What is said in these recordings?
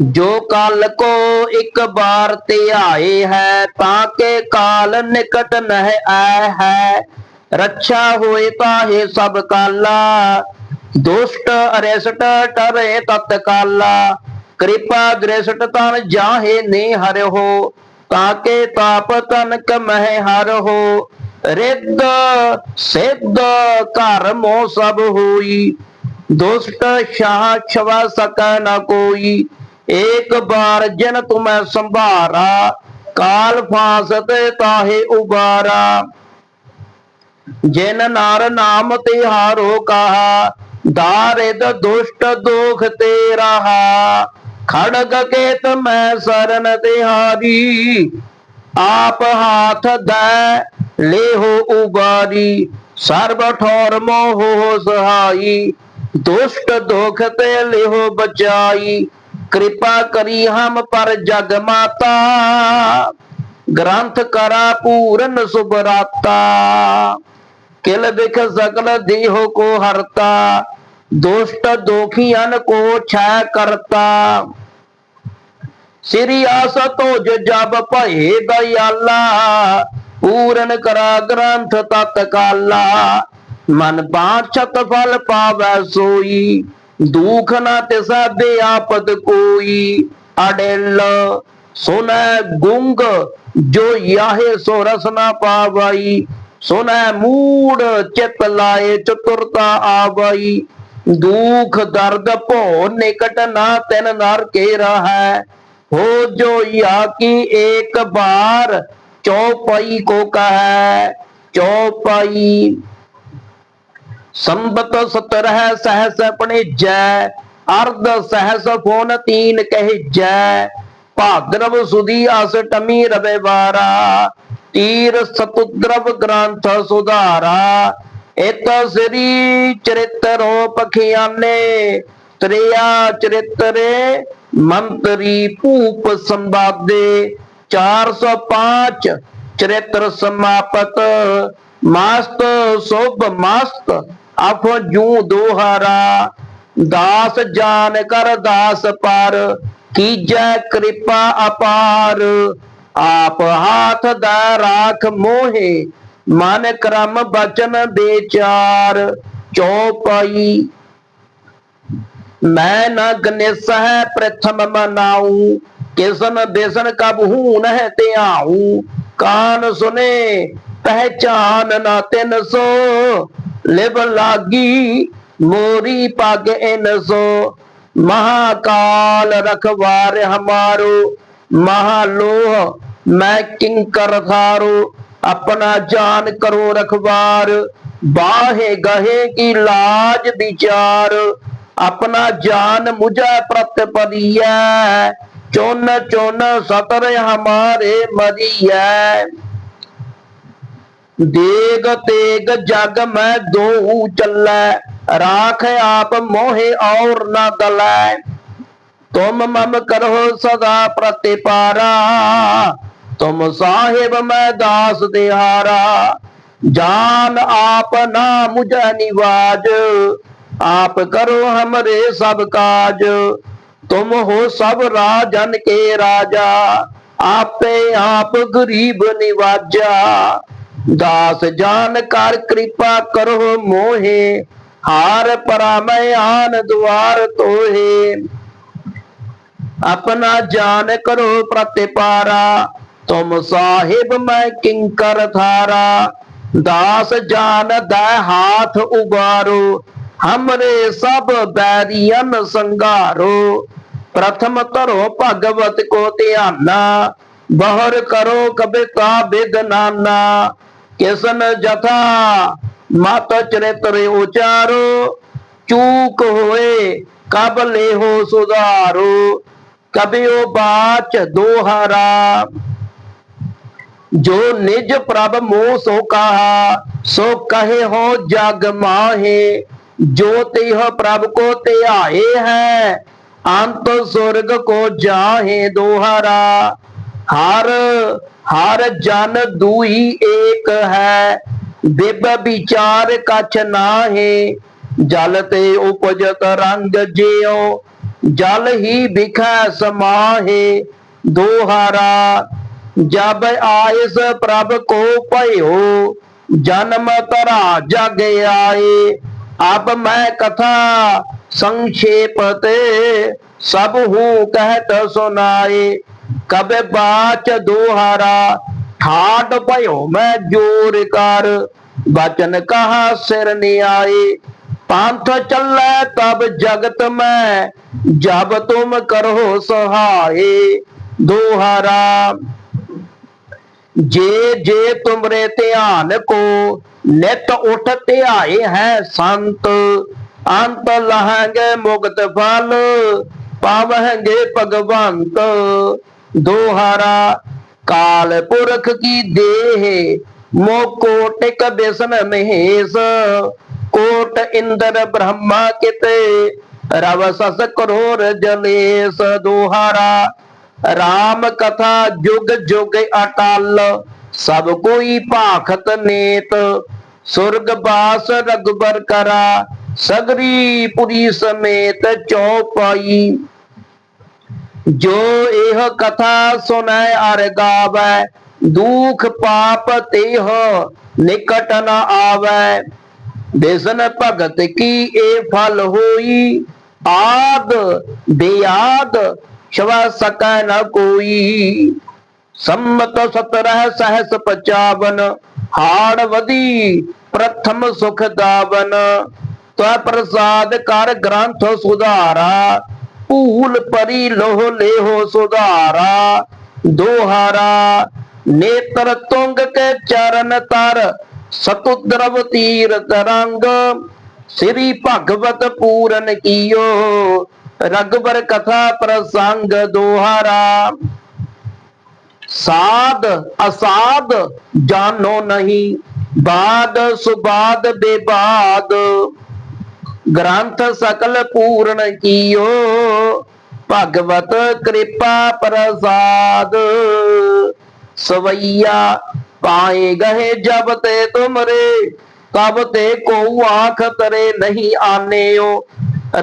ਜੋ ਕਾਲ ਕੋ ਇੱਕ ਬਾਰ ਤੇ ਆਏ ਹੈ, ਤਾਂ ਕੇ ਕਾਲ ਨਿਕਟ ਨਹਿ ਆਏ ਹੈ। ਰੱਛਾ ਹੋਏ ਤਾਹੇ ਸਭ ਕਾਲਾ, ਦੁਸ਼ਟ ਅਰੇਸਟ ਟਰੇ ਤਤਕਾਲਾ ਕਿਰਪਾ ਦ੍ਰਿਸ਼ਟ ਤਨ ਜਾਹੇ ਨੇ ਹਰਿਓ ਤਾਂ ਕੇ ਤਾਪ ਤਨਕ ਮਹਿ ਹਰਿਓ ਰਿੱਧ ਸਿੱਧ ਘਰ ਮੋ ਸਭ ਹੋਈ, ਦੁਸ਼ਟ ਸ਼ਾਹ ਛਵਾ ਸਕੈ ਨ ਕੋਈ। ਏਕ ਬਾਰ ਜਨ ਤੁਮੈ ਸੰਭਾਰਾ, ਕਾਲ ਫਾਸਤੇ ਤਾਹੇ ਉਬਾਰਾ। ਜਿਨ ਨਰ ਨਾਮ ਤੇ ਹਾਰੋ ਕਹਾ ਦਾਰਿਦ ਦੁਸ਼ਟ ਦੋਖ ਤੇ ਰਹਾ ਖੜਗ ਕੇਤ ਮੈਂ ਸਰਨ ਤਿਹਾਰੀ, ਆਪ ਹਾਥ ਦੈ ਲੇਹੋ ਉਬਾਰੀ। ਸਰਬ ਠੌਰ ਮੋਹ ਸਹਾਈ, ਦੁਸ਼ਟ ਦੁਖ ਤੇ ਲਿਹੋ ਬਚਾਈ। ਕਿਰਪਾ ਕਰੀ ਹਮ ਪਰ ਜਗ ਮਾਤਾ। ਗ੍ਰੰਥ ਕਰਾ ਪੂਰਨ ਸੁਭਰਾਤਾ। ਕਿਲ ਬਿਖ ਸਕਲ ਦੇਹੋ ਕੋ ਹਰਤਾ। ਦੁਸ਼ਟ ਦੋਖੀਆਂ ਕੋ ਛੈ ਕਰਤਾ। ਸ੍ਰੀ ਆਸ ਤੋਜ ਜਬ ਭਏ ਦਇਆਲਾ। ਪੂਰਨ ਕਰਾ ਗ੍ਰੰਥ ਤਤ ਕਾਲਾ ਮਨ ਬਾਛਤ ਫਲ ਪਾਵੈ ਸੋਈ। ਦੁਖ ਨਾ ਤਿਸਾ ਆਪਦ ਕੋਈ। ਅਡੇਲ ਸੁਨੈ ਗੁੰਗ ਜੋ ਯਾਹੇ ਸੋ ਰਸ ਨਾ ਪਾਵਈ। ਸੁਨੈ ਮੂੜ ਚਿਤ ਲਾਏ ਚਤੁਰਤਾ ਆਵਈ। ਦੁਖ ਦਰਦ ਭੋ ਨਿਕਟ ਨਾ ਤਿਨ ਨਰ ਕੇ ਰਹੈ। ਹੋ ਜੋ ਯਾ ਕੀ ਏਕ ਬਾਰ ਚੌਪਈ ਕੋ ਕਹੈ। ਚੌਪਈ ਸੰਬਤ ਸਤਰਹ ਸਹਸ ਆਪਣੇ ਜੈ ਅਰਧ ਸਹਸ ਫੋਨ ਤੀਨ ਕਹਿ ਜੈ ਭਾਦਰਵ ਸੁਦੀ ਅਸ ਟਮੀ ਰਵੇ ਵਾਰਾ, ਤੀਰ ਸਤੁਦਰਵ ਗ੍ਰੰਥ ਸੁਧਾਰਾ, ਇਤ ਸ੍ਰੀ ਚਰਿਤਰੋ ਪਖਿਆਨੇ, ਤ੍ਰਿਆ ਚਰਿਤਰੇ ਮੰਤਰੀ ਭੂਪ ਸੰਵਾਦੇ 405 ਚਰਿਤਰ ਸਮਾਪਤ ਮਸਤ, ਸੁਭ ਮਸਤ ਅਫ ਜੂ ਦੋਹਾਰਾ, ਦਾਸ ਜਾਨ ਕਰ ਦਾਸ ਪਰ, ਕੀਜੈ ਕਿਰਪਾ ਅਪਾਰ, ਆਪ ਹਾਥ ਦਾ ਰਾਖ ਮੋਹੇ, ਮਨ ਕਰਮ ਬਚਨ ਵਿਚਾਰ ਚੌਪਈ। ਮੈਂ ਨਾ ਗਨਿਸ ਹੈ ਪ੍ਰਥਮ ਮਨਾਉ, ਕਿਸਨ ਬੇਸਨ ਕਬ ਨਹਿ ਧਿਆਉ, ਕਾਨ ਸੁਨੇ ਪਹਿਚਾਨ ਨਾ ਤਿੰਨ ਸੋ, ਲਿਵ ਲਾਗੀ ਮੋਰੀ ਪਗ ਇਨ ਸੋ। ਮਹਾਕਾਲ ਰਖਵਾਰ ਹਮਾਰੋ, ਮਹਾਲੋਹ ਮੈਂ ਕਿੰਕਰ ਥਾਰੋ ਆਪਣਾ ਜਾਨ ਕਰੋ ਰਖਵਾਰ, ਬਾਹੇ ਗਹੇ ਕੀ ਲਾਜ ਵਿਚਾਰ। ਆਪਣਾ ਜਾਨ ਮੁਝੈ ਪ੍ਰਤਪਦੀਐ ਚੋਨ ਚੋਨ ਸਤਰ ਹਮਾਰੇ ਮਰੀਐ। ਦੇਗ ਤੇਗ ਜਗ ਮੈਂ ਦੋ ਚੱਲੈ, ਰਾਖ ਆਪ ਮੋਹਿ ਔਰ ਨਾ ਦਲੈ ਤੁਮ ਮਮ ਕਰੋ ਸਦਾ ਪ੍ਰਤਿਪਾਰਾ, ਤੁਮ ਸਾਹਿਬ ਮੈਂ ਦਾਸ ਦਿਹਾਰਾ। ਜਾਨ ਆਪ ਨਾ ਮੁਝੈ ਨਿਵਾਜ, ਆਪ ਕਰੋ ਹਮਰੇ ਸਭ ਕਾਜ। ਤੁਮ ਹੋ ਸਭ ਰਾਜਨ ਕੇ ਰਾਜਾ, ਆਪੇ ਆਪ ਗਰੀਬ ਨਿਵਾਜਾ ਦਾਸ ਜਾਨ ਕਰ ਕਿਰਪਾ ਕਰੋ ਮੋਹੇ ਹਾਰ ਪਰਾਮੈ ਆਨ ਦੁਆਰ ਤੋਹੇ ਆਪਣਾ ਜਾਨ ਕਰੋ ਪ੍ਰਤਿਪਾਰਾ ਤੁਮ ਸਾਹਿਬ ਮੈਂ ਕਿੰਕਰ ਥਾਰਾ ਦਾਸ ਜਾਨ ਦਾ ਹਾਥ ਉਬਾਰੋ ਹਮਰੇ ਸਭ ਬੈਰੀਅਨ ਸੰਘਾਰੋ ਪ੍ਰਥਮ ਧਰੋ ਭਗਵਤ ਕੋ ਧਿਆਨਾ ਬਹਰ ਕਰੋ ਕਬਿਤਾ ਬਿਗਨਾਨਾ ਕਿਸਨ ਜਥਾ ਮਤ ਚਰਿਤਰੇ ਉਚਾਰੋ ਚੂਕ ਹੋਏ ਕਬ ਲੇਹੋ ਸੁਧਾਰੋ ਕਬਿਓ ਬਾਚ ਦੋਹਰਾ ਜੋ ਨਿਜ ਪ੍ਰਭ ਮੋਹ ਸੋ ਕਹਾ ਸੋ ਕਹੇ ਹੋ ਜਗ ਮਾਹੇ ਜੋ ਤਿਹ ਪ੍ਰਭ ਕੋ ਧਿਆਏ ਹੈ ਅੰਤ ਸੁਰਗ ਕੋ ਜਾਹੇ ਦੋਹਰਾ ਹਰ ਹਰ ਜਨ ਦੂਈ ਏਕ ਹੈ, ਬਿਬ ਵਿਚਾਰ ਕਛ ਨਾਹੇ, ਜਲ ਤੇ ਉਪਜਤ ਰੰਗ ਜਿਉ, ਜਲ ਹੀ ਬਿਖੈ ਸਮਾਹੇ, ਦੋਹਾਰਾ, ਜਬ ਆਇਸ ਪ੍ਰਭ ਕੋ ਭਇਓ, ਜਨਮ ਧਰਾ ਜਗ ਆਏ, ਅਬ ਮੈਂ ਕਥਾ ਸੰਖੇਪ ਤੇ ਸਭ ਹੂੰ ਕਹਿਤ ਸੁਨਾਏ। ਕਬੇ ਬਾਚ ਦੋਹਾਰਾ ਠਾਟ ਭਇਓ ਮੈਂ ਜੋਰ ਕਰ। ਬਚਨ ਕਹਾ ਸਿਰ ਨਿਆਏ ਪੰਥ ਚੱਲੈ ਤਬ ਜਗਤ ਮੈਂ, ਜਬ ਤੁਮ ਕਰੋ ਸਹਾਏ। ਦੋਹਾਰਾ, ਜੇ ਜੇ ਤੁਮਰੇ ਧਿਆਨ ਕੋ, ਨਿਤ ਉਠ ਧਿਆਏ ਹੈ ਸੰਤ। ਅੰਤ ਲਹਾਂਗੇ ਮੁਕਤ ਫਲ, ਪਾਵਹਿੰਗੇ ਭਗਵੰਤ। ਦੋਹਾਰਾ ਕਾਲ ਪੁਰਖ ਕੀ ਦੇਹ ਮੋ ਕੋਟਿਕ ਬਿਸਨ ਮਹੇਸ਼ ਕੋਟ ਇੰਦਰ ਬ੍ਰਹਮਾ ਕਿਤੇ ਰਵ ਸਸ ਕਰੋਰ ਜਲੇਸ ਦੋਹਾਰਾ ਰਾਮ ਕਥਾ ਜੁਗ ਜੁਗ ਅਟਲ ਸਭ ਕੋਈ ਭਾਖਤ ਨੇਤ ਸੁਰਗ ਬਾਸ ਰਗਬਰ ਕਰਾ ਸਗਰੀ ਪੁਰੀ ਸਮੇਤ ਚੌਪਾਈ ਜੋ ਇਹ ਕਥਾ ਸੁਨੈ ਅਰ ਗਾਵੈ, ਦੁਖ ਪਾਪ ਤੇਹ ਨਿਕਟ ਨ ਆਵੈ। ਬਿਸਨ ਭਗਤ ਕੀ ਇਹ ਫਲ ਹੋਈ? ਆਦ ਬੇਆਦ ਸ਼ਵਾ ਸਕੈ ਨ ਕੋਈ। ਸੰਮਤ ਸਤਰਹ ਸਹਸ ਪਚਾਵਨ, ਹਾੜ ਵਦੀ ਪ੍ਰਥਮ ਸੁਖ ਦਾਵਨ। ਤੈ ਪ੍ਰਸਾਦ ਕਰ ਗ੍ਰੰਥ ਸੁਧਾਰਾ ਭੂਲ ਪਰੀ ਲੋਹ ਲੇਹੋ ਸੁਧਾਰਾ, ਦੋਹਾਰਾ, ਨੇਤਰ ਤੁੰਗ ਕੇ ਚਰਨ ਤਰ, ਸਤੁਦਰਵ ਤੀਰ ਤਰੰਗ ਸ੍ਰੀ ਭਗਵਤ ਪੂਰਨ ਕੀਓ ਰਗਬਰ ਕਥਾ ਪ੍ਰਸੰਗ ਦੋਹਾਰਾ। ਸਾਧ ਅਸਾਧ ਜਾਣੋ ਨਹੀਂ, ਬਾਦ ਸੁਬਾਦ ਬੇਬਾਦ। ਗ੍ਰੰਥ ਸਕਲ ਪੂਰਨ ਕੀਓ, ਭਗਵਤ ਕਿਰਪਾ ਪ੍ਰਸਾਦ। ਸਵਈਆ ਪਾਏ ਗਏ ਜਬ ਤੇ ਤੁਮਰੇ, ਤਬ ਤੇ ਕੋ ਆਖ ਤਰੇ ਨਹੀਂ ਆਨੇਓ।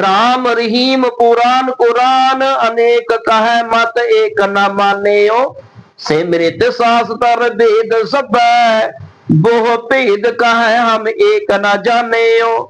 ਰਾਮ ਰਹੀਮ ਪੁਰਾਨ ਕੁਰਾਨ ਅਨੇਕ ਕਹੈ ਮਤ ਏਕ ਨ ਮਾਨੇਓ। ਸਿਮਰਿਤ ਸਾਸ ਤਰ ਭੇਦ ਸਭੈ, ਬਹੁ ਭੇਦ ਕਹੈ ਹਮ ਏਕ ਨ ਜਾਣੇਓ।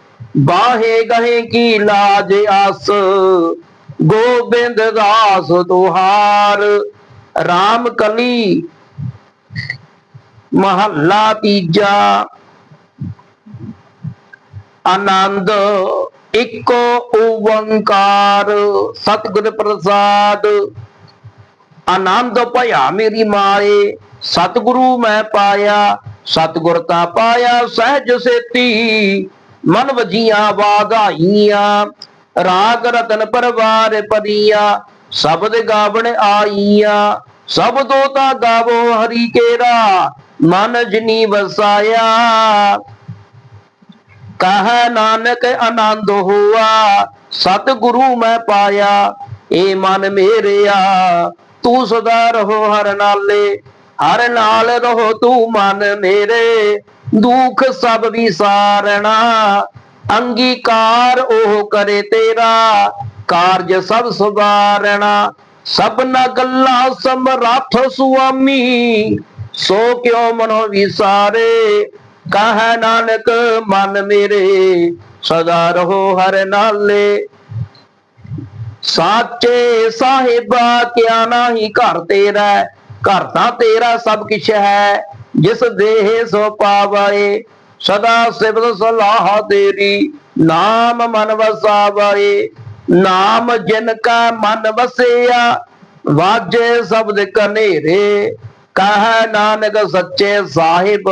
ਬਾਹੇ ਗਹੇ ਕੀ ਲਾਜ ਅਸ ਗੋਬਿੰਦ ਦਾਸ ਤੁਹਾਰ RAM ਕਲੀ ਮਹੱਲਾ ਤੀਜਾ। ਆਨੰਦ ਇੱਕੋ ਓੰਕਾਰ, ਸਤਿਗੁਰ ਪ੍ਰਸਾਦ। ਆਨੰਦ ਭਇਆ ਮੇਰੀ ਮਾਏ, ਸਤਿਗੁਰੂ ਮੈਂ ਪਾਇਆ, ਸਤਿਗੁਰ ਤਾਂ ਪਾਇਆ ਸਹਿਜ ਸੇਤੀ। ਮਨ ਵਜੀਆਂ ਵਾਗਾਈਆਂ ਰਾਗ ਰਤਨ ਪਰਵਾਰ ਪਰੀਆ ਸ਼ਬਦ ਗਾਵਣ ਆਈਆਂ ਸਬਦੋ ਤਾਂ ਗਾਵੋ ਹਰੀ ਕੇਰਾ, ਮਨ ਜਿਨੀ ਵਸਾਇਆ। ਕਹ ਨਾਨਕ ਆਨੰਦ ਹੋਆ, ਸਤਿਗੁਰੂ ਮੈਂ ਪਾਇਆ, ਏ ਮਨ ਮੇਰਿਆ। ਤੂੰ ਸਦਾ ਰਹੋ ਹਰ ਨਾਲੇ, ਹਰ ਨਾਲ ਰਹੋ ਤੂੰ ਮਨ ਮੇਰੇ। ਦੁੱਖ ਸਭ ਵਿਸਾਰਣਾ, ਅੰਗੀਕਾਰ ਉਹ ਕਰੇ ਤੇਰਾ, ਕਾਰਜ ਸਭ ਸੁਧਾਰਣਾ। ਸਭਨਾ ਗੱਲਾਂ ਸਮਰੱਥ ਸੁਆਮੀ, ਸੋ ਕਿਉ ਮਨੋ ਵਿਸਾਰੇ? ਕਹ ਨਾਨਕ, ਮਨ ਮੇਰੇ, ਸਦਾ ਰਹੋ ਹਰ ਨਾਲੇ। ਸਾਚੇ ਸਾਹਿਬਾ, ਕਿਆ ਨਾਹੀ ਘਰ ਤੇਰਾ, ਘਰ ਤਾਂ ਤੇਰਾ ਸਭ ਕਿਛ ਹੈ। ਜਿਸ ਦੇਹ ਸੋ ਪਾਵੈ ਸਦਾ ਸਿਫਤ ਸਲਾਹ ਤੇਰੀ ਨਾਮ ਮਨ ਵਸਾਵੈ ਨਾਮ ਜਿਨ ਕਾ ਮਨ ਵਸਿਆ, ਵਾਜੇ ਸ਼ਬਦ ਕਨੇਰੇ। ਕਹ ਨਾਨਕ ਸੱਚੇ ਸਾਹਿਬ,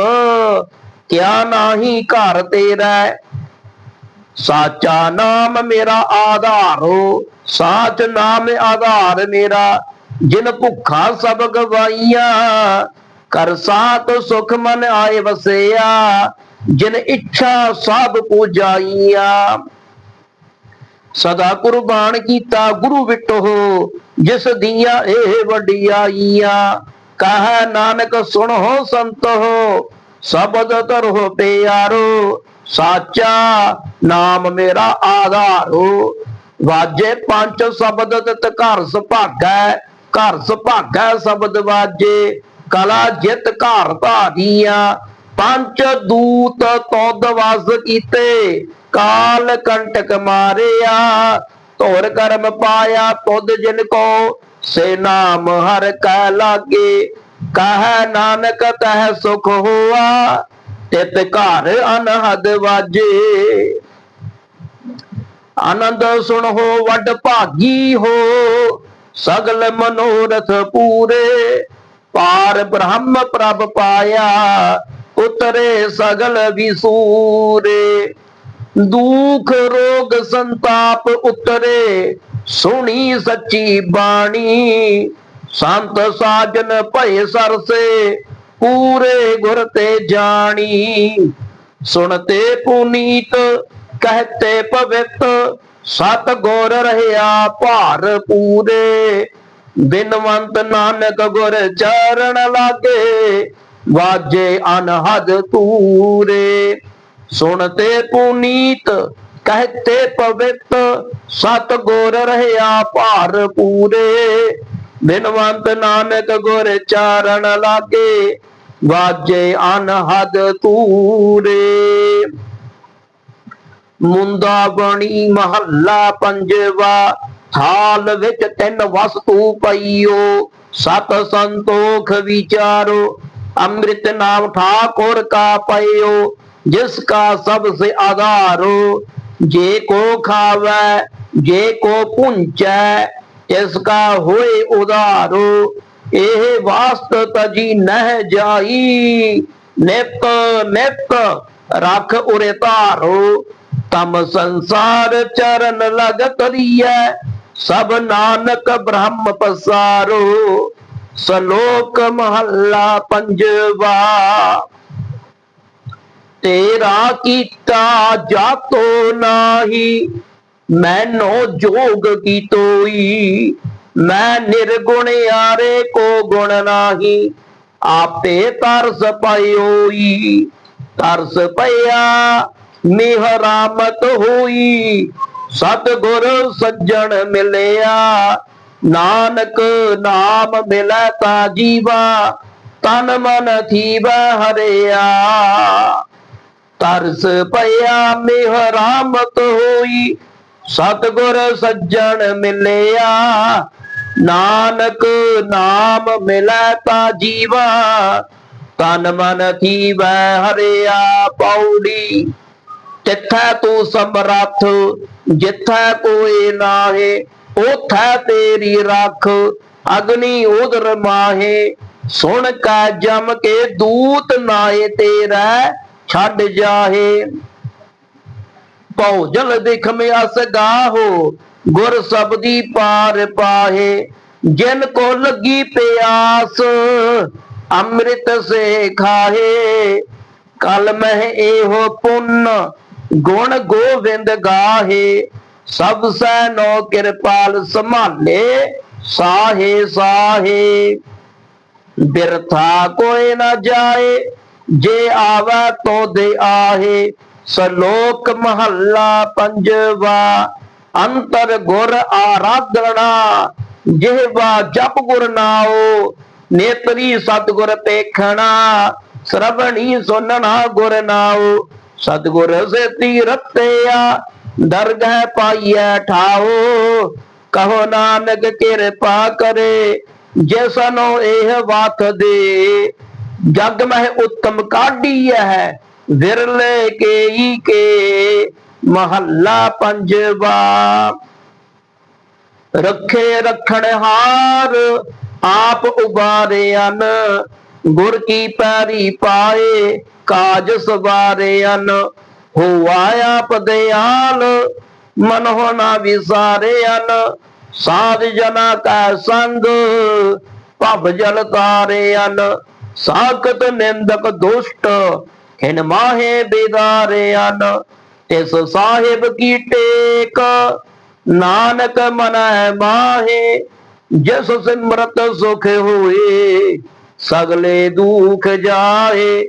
ਕਿਆ ਨਾਹੀ ਘਰ ਤੇਰਾ ਸਾਚਾ ਨਾਮ ਮੇਰਾ ਆਧਾਰੋ, ਸਾਚ ਨਾਮ ਆਧਾਰ ਮੇਰਾ। ਜਿਨ ਭੁੱਖਾ ਸਭ ਗਵਾਈਆਂ ਕਰ ਸਾਤ ਸੁਖ ਮਨ ਆਏ ਵਸਿਆ, ਜਿਨ ਇੱਛਾ ਸਭ ਪੂਜਾਈਆਂ। ਸਦਾ ਕੁਰਬਾਨ ਕੀਤਾ ਗੁਰੂ ਵਿਟੋ ਜਿਸ ਦੀਆਂ ਇਹ ਵਡਿਆਈਆਂ। ਕਹੈ ਨਾਨਕ, ਸੁਣੋ ਸੰਤੋ ਸਬਦ ਧਰੋ ਪਿਆਰੋ, ਸਾਚਾ ਨਾਮ ਮੇਰਾ ਆਧਾਰੋ। ਵਾਜੇ ਪੰਜ ਸ਼ਬਦ ਤਿਤ ਘਰ ਸੁਭਾਗੈ ਘਰ ਸੁਭਾਗੈ ਸ਼ਬਦ ਵਾਜੇ ਕਲਾ ਜਿਤ ਘਰ ਧਾਰੀਆਂ, ਪੰਜ ਦੂਤ ਤੋਦ ਵਸ ਕੀਤੇ, ਕਾਲ ਕੰਟਕ ਮਾਰਿਆ, ਧੋਰ ਕਰਮ ਪਾਇਆ ਤੁਧ ਜਿਨ ਕੋ, ਸੇ ਨਾਮ ਹਰ ਕੈ ਲਾਗੇ, ਕਹੈ ਨਾਨਕ ਤਹ ਸੁਖ ਹੋਆ, ਤਿਤ ਘਰ ਅਨਹਦ ਵਾਜੇ। ਆਨੰਦ ਸੁਣ ਹੋ ਵੱਡ ਭਾਗੀ ਹੋ, ਸਗਲ ਮਨੋਰਥ ਪੂਰੇ ਪਾਰ ਬ੍ਰਹਮ ਪ੍ਰਭ ਪਾਇਆ, ਉਤਰੇ ਸਗਲ ਵਿਸੂਰੇ। ਦੁਖ, ਰੋਗ, ਸੰਤਾਪ ਉਤਰੇ, ਸੁਣੀ ਸੱਚੀ ਬਾਣੀ। ਸੰਤ ਸਾਜਨ ਭਏ ਸਰਸੇ, ਪੂਰੇ ਗੁਰ ਤੇ ਜਾਣੀ। ਸੁਣਤੇ ਪੁਨੀਤ, ਕਹਤੇ ਪਵਿੱਤ ਸਤ ਗੁਰ ਰਹਿਆ ਭਾਰ ਪੂਰੇ। ਬਿਨਵੰਤ ਨਾਨਕ ਗੁਰ ਚਰਨ ਲਾਗੇ, ਵਾਜੇ ਅਨਹਦ ਤੂਰੇ ਸੁਣਤੇ ਪੁਨੀਤ ਕਹਤੇ ਪਵਿੱਤ ਸਤ ਗੁਰ ਰਹਿਆ ਭਾਰ ਪੂਰੇ। ਬਿਨਵੰਤ ਨਾਨਕ ਗੁਰ ਚਰਨ ਲਾਗੇ, ਵਾਜੇ ਅਨਹਦ ਤੂਰੇ ਮੁੰਦਾ ਬਣੀ ਮਹੱਲਾ ਪੰਜਵਾ ਥਾਲ ਵਿੱਚ ਤਿੰਨ ਵਸਤੂ ਪਈਓ। ਸਤ ਸੰਤੋਖ ਵਿਚਾਰੋ, ਅੰਮ੍ਰਿਤ ਨਾਮ ਠਾਕੁਰ ਕਾ ਪਈਓ ਜਿਸ ਕਾ ਸਭ ਸੇ ਆਧਾਰੋ। ਜੇ ਕੋ ਖਾਵੈ, ਜੇ ਕੋ ਪੁੰਚੈ ਇਸ ਕਾ ਹੋਏ ਉਧਾਰੋ। ਇਹ ਵਾਸਤ ਤਜੀ ਨਹਿ ਜਾਈ, ਨਿਤ ਨਿਤ ਰਖ ਉਰੇ ਧਾਰੋ। ਤਮ ਸੰਸਾਰ ਚਰਨ ਲਗਤ ਲਗ ਤਰੀਐ ਸਭ ਨਾਨਕ ਬ੍ਰਹਮ ਪਸਾਰੋ ਸਲੋਕ ਮਹੱਲਾ ਪੰਜਵਾ ਤੇਰਾ ਕੀਤਾ ਜਾਤੋ ਨਾਹੀ ਮੈਨੋ ਜੋਗ ਕੀ ਤੋਈ ਮੈਂ ਨਿਰਗੁਣ ਯਾਰੇ ਕੋ ਗੁਣ ਨਾਹੀ ਆਪੇ ਤਰਸ ਪਇਓਈ ਤਰਸ ਪਇਆ ਮਿਹਰਾਮਤ ਹੋਈ ਸਤਿਗੁਰ ਸੱਜਣ ਮਿਲਿਆ, ਨਾਨਕ ਨਾਮ ਮਿਲੈ ਤਾ ਜੀਵਾ, ਤਨ ਮਨ ਥੀਵੈ ਹਰਿਆ। ਤਰਸ ਪਿਆ ਮਿਹਰਾਮਤ ਹੋਈ, ਸਤਿਗੁਰ ਸੱਜਣ ਮਿਲਿਆ, ਨਾਨਕ ਨਾਮ ਮਿਲੈ ਤਾ ਜੀਵਾ, ਤਨ ਮਨ ਥੀਵੈ ਹਰਿਆ ਪੌੜੀ। ਤਿੱਥੈ ਤੂੰ ਸਮਰੱਥ ਜਿੱਥੈ ਕੋਏ ਨਾਹੇ ਉਥੈ ਤੇਰੀ ਰੱਖ, ਅਗਨੀ ਉਦਰ ਮਾਹੇ। ਸੁਣ ਕਾ ਜਮ ਕੇ ਦੂਤ ਨਾਏ ਤੇਰਾ, ਛੱਡ ਜਾਹੇ। ਭੌਜਲ ਦਿਖ ਮਿਆਸ ਗਾਹੋ, ਗੁਰ ਸਬਦੀ ਪਾਰ ਪਾਹੇ। ਜਿਨ ਕੋ ਲੱਗੀ ਪਿਆਸ, ਅੰਮ੍ਰਿਤ ਸੇ ਖਾਹੇ। ਕਲ ਮਹਿ ਇਹੋ ਪੁੰਨ ਗੁਣ ਗੋਵਿੰਦ ਗਾਹੇ, ਸਭ ਸੈ ਨੋ ਕਿਰਪਾਲ ਸੰਭਾਲੇ, ਸਾਹੇ ਸਾਹੇ। ਬਿਰਥਾ ਕੋਈ ਨਾ ਜਾਏ, ਜੇ ਆਵੈ ਤੋ ਦੇ ਆਹੇ, ਸਲੋਕ ਮਹੱਲਾ ਪੰਜਵਾ, ਅੰਤਰ ਗੁਰ ਆਰਾਧਣਾ ਜਿਹਵਾ ਜਪ ਗੁਰ ਨਾਓ ਨੇਤਰੀ ਸਤਗੁਰ ਪੇਖਣਾ, ਸਰਵਣੀ ਸੁਨਣਾ ਗੁਰ ਨਾਓ ਸਤਗੁਰ ਸੇਤੀ ਰਤਿਆ ਦਰਗਹਿ ਪਾਈਐ ਠਾਓ ਕਹੋ ਨਾਨਕ ਕਿਰਪਾ ਕਰੇ ਜਿਸਨੋ ਇਹ ਵਾਤ ਦੇ। ਜਗ ਮਹਿ ਉਤਮ ਕਾਢੀ ਹੈ ਵਿਰਲੇ ਕੇਈ ਕੇ, ਮਹੱਲਾ ਪੰਜਵਾ। ਰੱਖੇ ਰਖਣ ਹਾਰ, ਆਪ ਉਬਾਰੇ ਅਨ, ਗੁਰ ਕੀ ਪੈਰੀ ਪਾਏ। ਕਾਜ ਸਵਾਰੇ ਅਨ ਹੋਆ ਆਪ ਦਿਆਲ ਮਨ ਹੋਣਾ ਵਿਸਾਰਿਆਨ ਸਾਧ ਜਨਾ ਕਾ ਸੰਗ, ਭਵ ਜਲ ਤਾਰਿਆਨ ਸਾਖਤ ਨਿੰਦਕ ਦੁਸ਼ਟ ਹਿਨ ਮਾਹੇ ਬੇਦਾਰਿਆਨ ਇਸ ਸਾਹਿਬ ਕੀ ਟੇਕ, ਨਾਨਕ ਮਨੈ ਮਾਹੇ, ਜਿਸ ਸਿਮਰਤ ਸੁਖ ਹੋਏ, ਸਗਲੇ ਦੁਖ ਜਾਏ।